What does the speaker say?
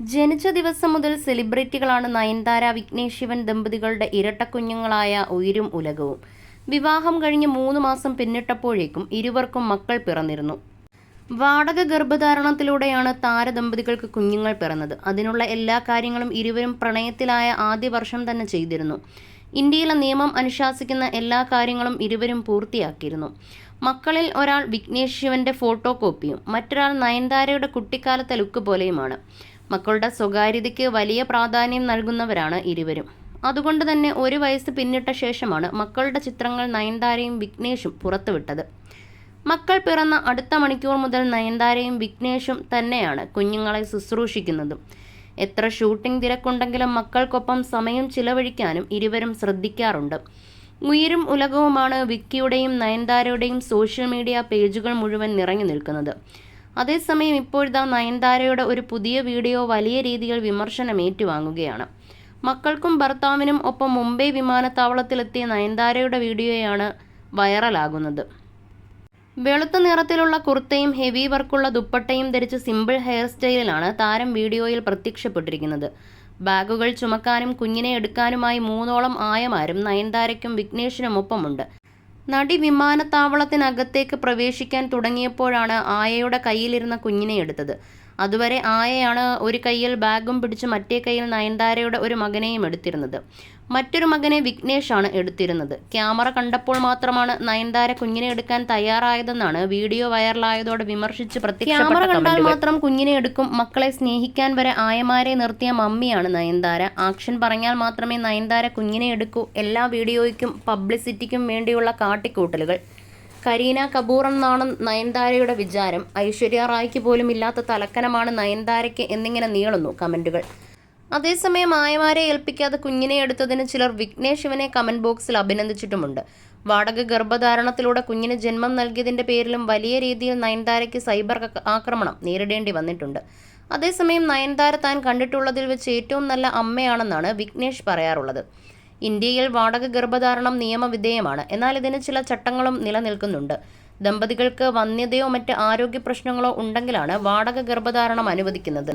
ജനിച്ച ദിവസം മുതൽ സെലിബ്രിറ്റികളാണ് നയൻതാര വിഘ്നേഷ് ശിവൻ ദമ്പതികളുടെ ഇരട്ടക്കുഞ്ഞുങ്ങളായ ഉയരും ഉലകവും. വിവാഹം കഴിഞ്ഞ് മൂന്ന് മാസം പിന്നിട്ടപ്പോഴേക്കും ഇരുവർക്കും മക്കൾ പിറന്നിരുന്നു. വാടക ഗർഭധാരണത്തിലൂടെയാണ് താരദമ്പതികൾക്ക് കുഞ്ഞുങ്ങൾ പിറന്നത്. അതിനുള്ള എല്ലാ കാര്യങ്ങളും ഇരുവരും പ്രണയത്തിലായ ആദ്യ വർഷം തന്നെ ചെയ്തിരുന്നു. ഇന്ത്യയിലെ നിയമം അനുശാസിക്കുന്ന എല്ലാ കാര്യങ്ങളും ഇരുവരും പൂർത്തിയാക്കിയിരുന്നു. മക്കളിൽ ഒരാൾ വിഘ്നേഷ് ശിവന്റെ ഫോട്ടോ കോപ്പിയും മറ്റൊരാൾ നയൻതാരയുടെ കുട്ടിക്കാലത്തെ ലുക്ക് പോലെയുമാണ്. മക്കളുടെ സ്വകാര്യതയ്ക്ക് വലിയ പ്രാധാന്യം നൽകുന്നവരാണ് ഇരുവരും. അതുകൊണ്ട് തന്നെ ഒരു വയസ്സ് പിന്നിട്ട ശേഷമാണ് മക്കളുടെ ചിത്രങ്ങൾ നയൻതാരയും വിഘ്നേഷും പുറത്തുവിട്ടത്. മക്കൾ പിറന്ന അടുത്ത മണിക്കൂർ മുതൽ നയൻതാരയും വിഘ്നേഷും തന്നെയാണ് കുഞ്ഞുങ്ങളെ ശുശ്രൂഷിക്കുന്നതും. എത്ര ഷൂട്ടിംഗ് തിരക്കുണ്ടെങ്കിലും മക്കൾക്കൊപ്പം സമയം ചിലവഴിക്കാനും ഇരുവരും ശ്രദ്ധിക്കാറുണ്ട്. ഉയരും ഉലകവുമാണ് വിക്കിയുടെയും നയൻതാരയുടെയും സോഷ്യൽ മീഡിയ പേജുകൾ മുഴുവൻ നിറഞ്ഞു നിൽക്കുന്നത്. അതേസമയം ഇപ്പോഴത്തെ നയൻതാരയുടെ ഒരു പുതിയ വീഡിയോ വലിയ രീതിയിൽ വിമർശനം ഏറ്റുവാങ്ങുകയാണ്. മക്കൾക്കും ഭർത്താവിനും ഒപ്പം മുംബൈ വിമാനത്താവളത്തിലെത്തിയ നയൻതാരയുടെ വീഡിയോയാണ് വൈറലാകുന്നത്. വെളുത്ത നിറത്തിലുള്ള കുർത്തയും ഹെവി വർക്കുള്ള ദുപ്പട്ടയും ധരിച്ച് സിമ്പിൾ ഹെയർ സ്റ്റൈലിലാണ് താരം വീഡിയോയിൽ പ്രത്യക്ഷപ്പെട്ടിരിക്കുന്നത്. ബാഗുകൾ ചുമക്കാനും കുഞ്ഞിനെ എടുക്കാനുമായി മൂന്നോളം ആയമാരും നയൻതാരയ്ക്കും വിഘ്നേഷിനുമൊപ്പമുണ്ട് നടി വിമാനത്താവളത്തിനകത്തേക്ക് പ്രവേശിക്കാൻ തുടങ്ങിയപ്പോഴാണ് ആയയുടെ കയ്യിലിരുന്ന കുഞ്ഞിനെ എടുത്തത്. അതുവരെ ആയയാണ് ഒരു കയ്യിൽ ബാഗും പിടിച്ച് മറ്റേ കയ്യിൽ നയൻതാരയുടെ ഒരു മകനെയും എടുത്തിരുന്നത്. മറ്റൊരു മകനെ വിഘ്നേഷാണ് എടുത്തിരുന്നത്. ക്യാമറ കണ്ടപ്പോൾ മാത്രമാണ് നയൻതാര കുഞ്ഞിനെ എടുക്കാൻ തയ്യാറായതെന്നാണ് വീഡിയോ വൈറലായതോടെ വിമർശിച്ച് ക്യാമറ കണ്ടാൽ മാത്രം കുഞ്ഞിനെ എടുക്കും മക്കളെ സ്നേഹിക്കാൻ വരെ ആയമാരെ നിർത്തിയ മമ്മിയാണ് നയൻതാര. ആക്ഷൻ പറഞ്ഞാൽ മാത്രമേ നയൻതാര കുഞ്ഞിനെ എടുക്കൂ. എല്ലാ വീഡിയോയ്ക്കും പബ്ലിസിറ്റിക്കും വേണ്ടിയുള്ള കാട്ടിക്കൂട്ടലുകൾ. കരീന കപൂർ എന്നാണ് നയൻതാരയുടെ വിചാരം. ഐശ്വര്യ റായ്ക്ക് പോലും ഇല്ലാത്ത തലക്കനമാണ് നയൻതാരയ്ക്ക് എന്നിങ്ങനെ നീളുന്നു കമന്റുകൾ അതേസമയം ആയമാരെ ഏൽപ്പിക്കാതെ കുഞ്ഞിനെ എടുത്തതിന് ചിലർ വിഘ്നേഷ് ശിവനെ കമന്റ് ബോക്സിൽ അഭിനന്ദിച്ചിട്ടുമുണ്ട്. വാടക ഗർഭധാരണത്തിലൂടെ കുഞ്ഞിന് ജന്മം നൽകിയതിന്റെ പേരിലും വലിയ രീതിയിൽ നയൻതാരയ്ക്ക് സൈബർ ആക്രമണം നേരിടേണ്ടി വന്നിട്ടുണ്ട്. അതേസമയം നയൻതാര താൻ കണ്ടിട്ടുള്ളതിൽ വെച്ച് ഏറ്റവും നല്ല അമ്മയാണെന്നാണ് വിഘ്നേഷ് പറയാറുള്ളത്. ഇന്ത്യയിൽ വാടക ഗർഭധാരണം നിയമവിധേയമാണ്. എന്നാൽ ഇതിന് ചില ചട്ടങ്ങളും നിലനിൽക്കുന്നുണ്ട്. ദമ്പതികൾക്ക് വന്ധ്യതയോ മറ്റ് ആരോഗ്യ പ്രശ്നങ്ങളോ ഉണ്ടെങ്കിലാണ് വാടക ഗർഭധാരണം അനുവദിക്കുന്നത്